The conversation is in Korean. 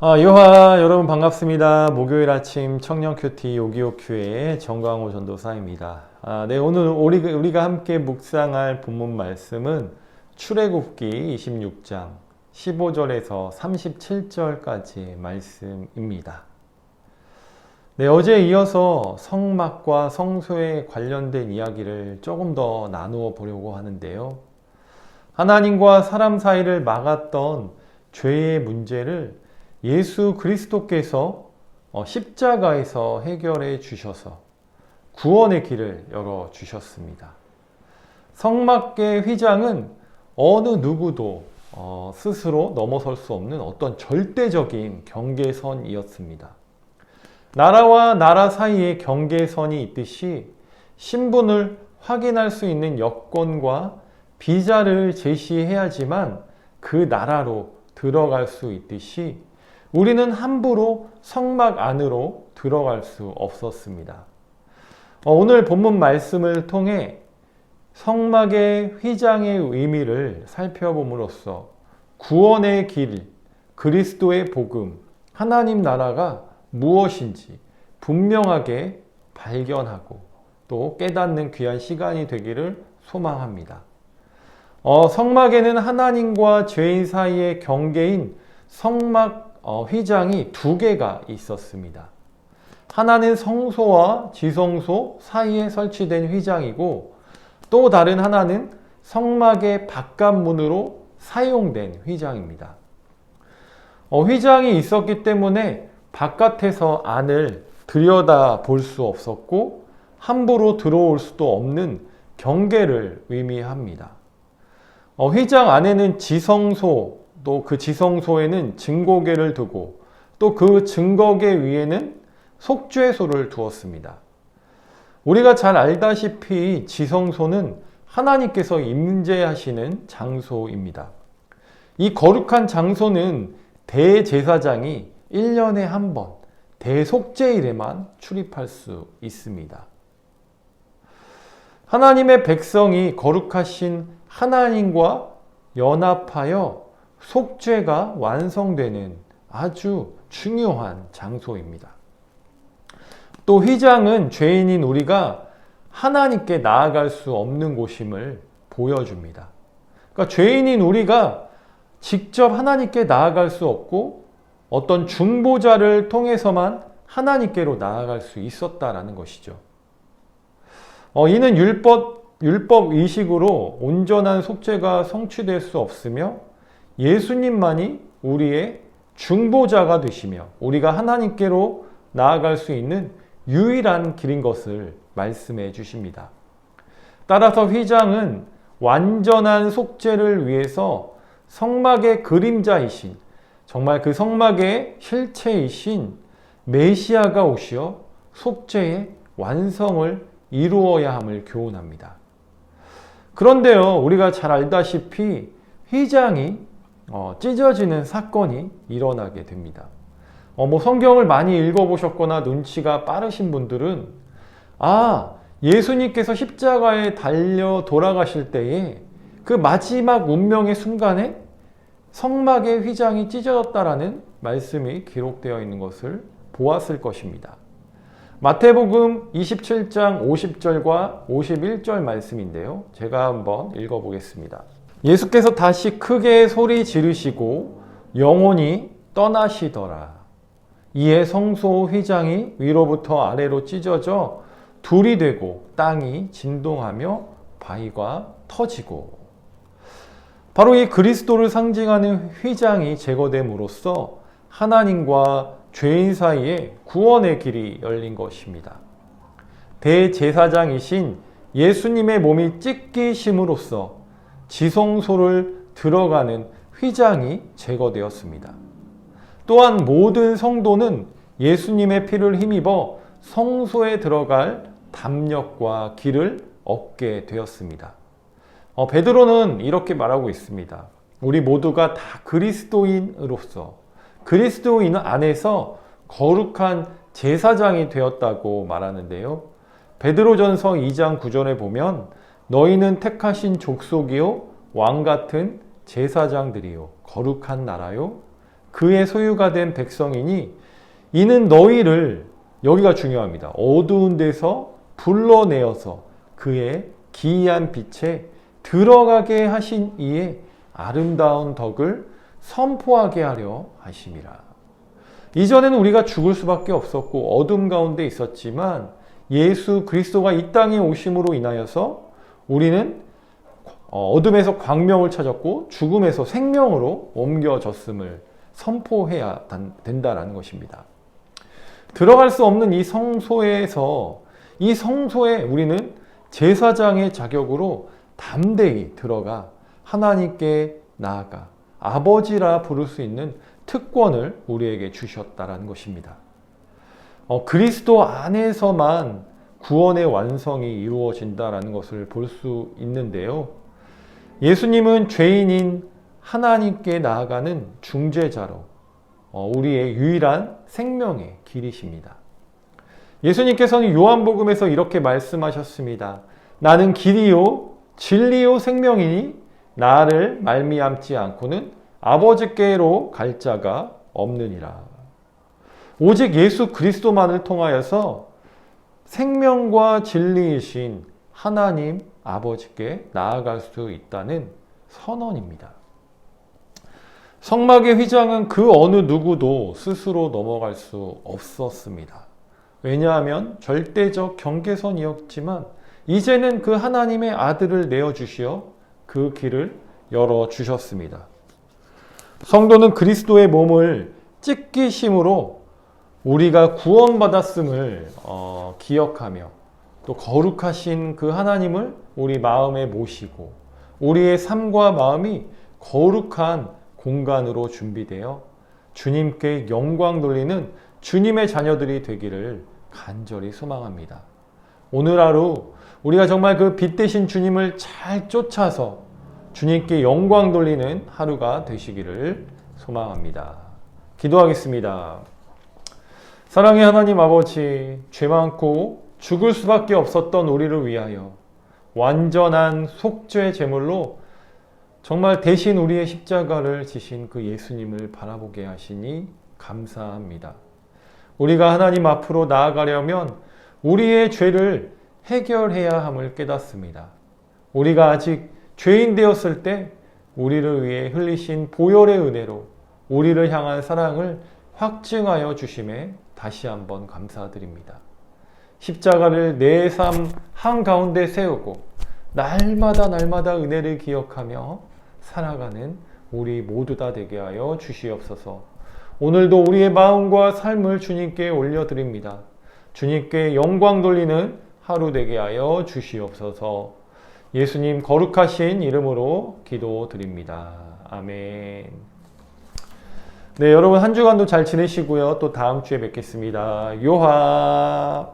아, 요하 여러분 반갑습니다. 목요일 아침 청년 큐티 요기요 큐의 정광호 전도사입니다. 아, 네 오늘 우리, 우리가 함께 묵상할 본문 말씀은 출애굽기 26장 15절에서 37절까지의 말씀입니다. 네, 어제 이어서 성막과 성소에 관련된 이야기를 조금 더 나누어 보려고 하는데요. 하나님과 사람 사이를 막았던 죄의 문제를 예수 그리스도께서 어, 십자가에서 해결해 주셔서 구원의 길을 열어 주셨습니다. 성막의 휘장은 어느 누구도 어, 스스로 넘어설 수 없는 어떤 절대적인 경계선이었습니다. 나라와 나라 사이에 경계선이 있듯이 신분을 확인할 수 있는 여권과 비자를 제시해야지만 그 나라로 들어갈 수 있듯이 우리는 함부로 성막 안으로 들어갈 수 없었습니다. 어, 오늘 본문 말씀을 통해 성막의 휘장의 의미를 살펴봄으로써 구원의 길, 그리스도의 복음, 하나님 나라가 무엇인지 분명하게 발견하고 또 깨닫는 귀한 시간이 되기를 소망합니다. 어, 성막에는 하나님과 죄인 사이의 경계인 성막 어, 휘장이 두 개가 있었습니다. 하나는 성소와 지성소 사이에 설치된 휘장이고 또 다른 하나는 성막의 바깥문으로 사용된 휘장입니다. 어, 휘장이 있었기 때문에 바깥에서 안을 들여다 볼 수 없었고 함부로 들어올 수도 없는 경계를 의미합니다. 어, 휘장 안에는 지성소, 또 그 지성소에는 증거계를 두고 또 그 증거계 위에는 속죄소를 두었습니다. 우리가 잘 알다시피 지성소는 하나님께서 임재하시는 장소입니다. 이 거룩한 장소는 대제사장이 1년에 한 번 대속죄일에만 출입할 수 있습니다. 하나님의 백성이 거룩하신 하나님과 연합하여 속죄가 완성되는 아주 중요한 장소입니다. 또 휘장은 죄인인 우리가 하나님께 나아갈 수 없는 곳임을 보여줍니다. 그러니까 죄인인 우리가 직접 하나님께 나아갈 수 없고 어떤 중보자를 통해서만 하나님께로 나아갈 수 있었다라는 것이죠. 어, 이는 율법, 율법 의식으로 온전한 속죄가 성취될 수 없으며 예수님만이 우리의 중보자가 되시며 우리가 하나님께로 나아갈 수 있는 유일한 길인 것을 말씀해 주십니다. 따라서 휘장은 완전한 속죄를 위해서 성막의 그림자이신 정말 그 성막의 실체이신 메시아가 오시어 속죄의 완성을 이루어야 함을 교훈합니다. 그런데요, 우리가 잘 알다시피 휘장이 어, 찢어지는 사건이 일어나게 됩니다. 어, 뭐 성경을 많이 읽어보셨거나 눈치가 빠르신 분들은 아, 예수님께서 십자가에 달려 돌아가실 때에 그 마지막 운명의 순간에 성막의 휘장이 찢어졌다라는 말씀이 기록되어 있는 것을 보았을 것입니다. 마태복음 27장 50절과 51절 말씀인데요. 제가 한번 읽어보겠습니다. 예수께서 다시 크게 소리 지르시고 영혼이 떠나시더라. 이에 성소 휘장이 위로부터 아래로 찢어져 둘이 되고 땅이 진동하며 바위가 터지고 바로 이 그리스도를 상징하는 휘장이 제거됨으로써 하나님과 죄인 사이에 구원의 길이 열린 것입니다. 대제사장이신 예수님의 몸이 찢기심으로써 지성소를 들어가는 휘장이 제거되었습니다. 또한 모든 성도는 예수님의 피를 힘입어 성소에 들어갈 담력과 길을 얻게 되었습니다. 어, 베드로는 이렇게 말하고 있습니다. 우리 모두가 다 그리스도인으로서 그리스도인 안에서 거룩한 제사장이 되었다고 말하는데요. 베드로전서 2장 9절에 보면 너희는 택하신 족속이요 왕 같은 제사장들이요 거룩한 나라요 그의 소유가 된 백성이니 이는 너희를 여기가 중요합니다. 어두운 데서 불러내어서 그의 기이한 빛에 들어가게 하신 이의 아름다운 덕을 선포하게 하려 하심이라. 이전에는 우리가 죽을 수밖에 없었고 어둠 가운데 있었지만 예수 그리스도가 이 땅에 오심으로 인하여서 우리는 어, 어둠에서 광명을 찾았고 죽음에서 생명으로 옮겨졌음을 선포해야 된다라는 것입니다. 들어갈 수 없는 이 성소에서 이 성소에 우리는 제사장의 자격으로 담대히 들어가 하나님께 나아가 아버지라 부를 수 있는 특권을 우리에게 주셨다라는 것입니다. 어, 그리스도 안에서만 구원의 완성이 이루어진다라는 것을 볼 수 있는데요. 예수님은 죄인인 하나님께 나아가는 중재자로 어, 우리의 유일한 생명의 길이십니다. 예수님께서는 요한복음에서 이렇게 말씀하셨습니다. 나는 길이요 진리요 생명이니 나를 말미암지 않고는 아버지께로 갈 자가 없느니라. 오직 예수 그리스도만을 통하여서 생명과 진리이신 하나님 아버지께 나아갈 수 있다는 선언입니다. 성막의 휘장은 그 어느 누구도 스스로 넘어갈 수 없었습니다. 왜냐하면 절대적 경계선이었지만 이제는 그 하나님의 아들을 내어주시어 그 길을 열어주셨습니다. 성도는 그리스도의 몸을 찢기심으로 우리가 구원받았음을 어, 기억하며 또 거룩하신 그 하나님을 우리 마음에 모시고 우리의 삶과 마음이 거룩한 공간으로 준비되어 주님께 영광 돌리는 주님의 자녀들이 되기를 간절히 소망합니다. 오늘 하루 우리가 정말 그 빛 대신 주님을 잘 쫓아서 주님께 영광 돌리는 하루가 되시기를 소망합니다. 기도하겠습니다. 사랑의 하나님 아버지, 죄 많고 죽을 수밖에 없었던 우리를 위하여 완전한 속죄 제물로 정말 대신 우리의 십자가를 지신 그 예수님을 바라보게 하시니 감사합니다. 우리가 하나님 앞으로 나아가려면 우리의 죄를 해결해야 함을 깨닫습니다. 우리가 아직 죄인 되었을 때 우리를 위해 흘리신 보혈의 은혜로 우리를 향한 사랑을 확증하여 주심에 다시 한번 감사드립니다. 십자가를 내 삶 한가운데 세우고 날마다 날마다 은혜를 기억하며 살아가는 우리 모두 다 되게 하여 주시옵소서. 오늘도 우리의 마음과 삶을 주님께 올려드립니다. 주님께 영광 돌리는 하루 되게 하여 주시옵소서. 예수님 거룩하신 이름으로 기도드립니다. 아멘. 네, 여러분 한 주간도 잘 지내시고요. 또 다음 주에 뵙겠습니다. 요하.